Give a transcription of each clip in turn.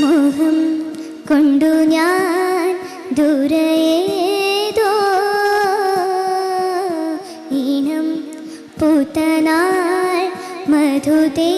മോഹം കൊണ്ടു ഞാൻ ദൂരയേതോ? ഇനം പൂത്തനാൾ മധുതേ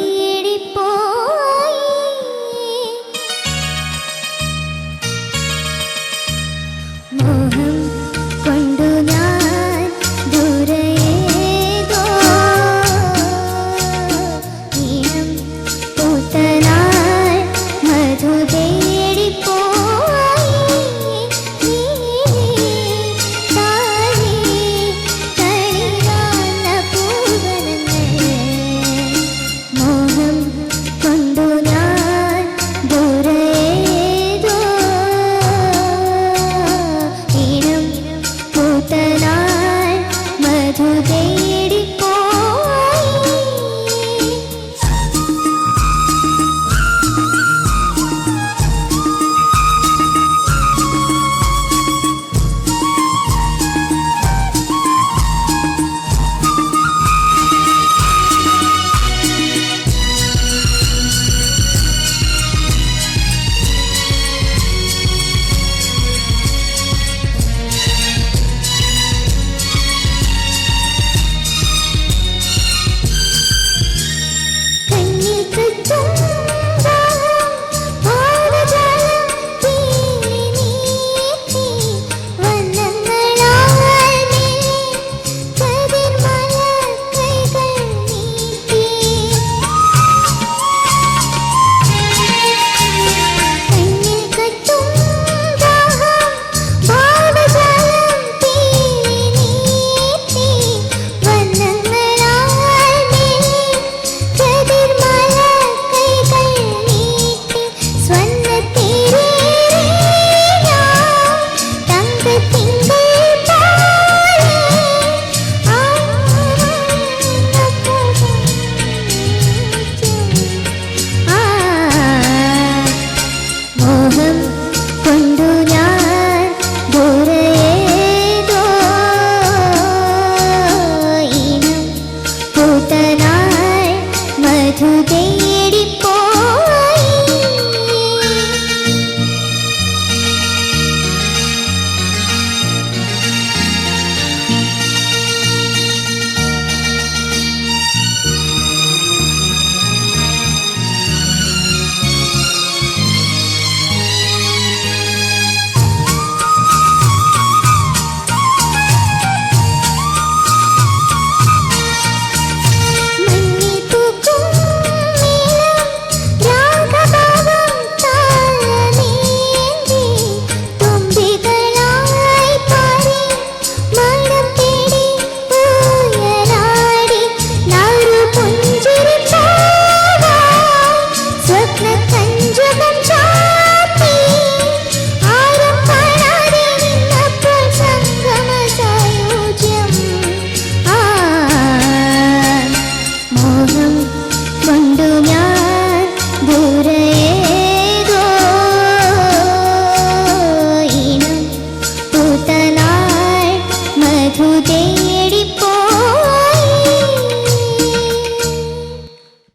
today. ರುದೇ